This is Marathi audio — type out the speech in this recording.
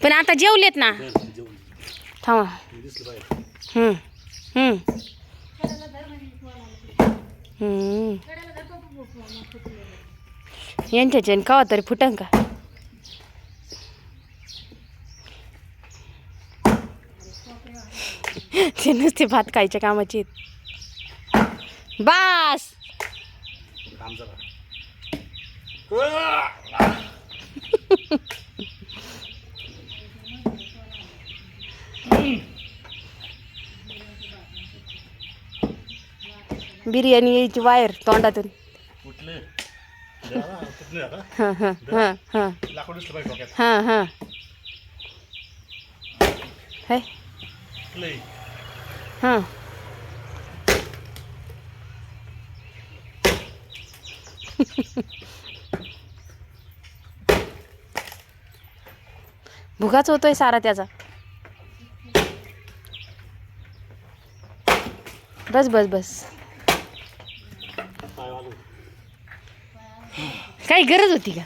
पण आता जेवलेत ना. थांबा. हम्म, हम्म. हम्म. यांच्याच्याने कवा तरी फुटन का? ते नुसते भात खायच्या कामाची. बास! बिर्याणी यायची वायर तोंडातून. हां हां हां हां. हां हां. है? हां. भुगाच होतोय सारा त्याचा. बस बस बस. काही गरज होती का?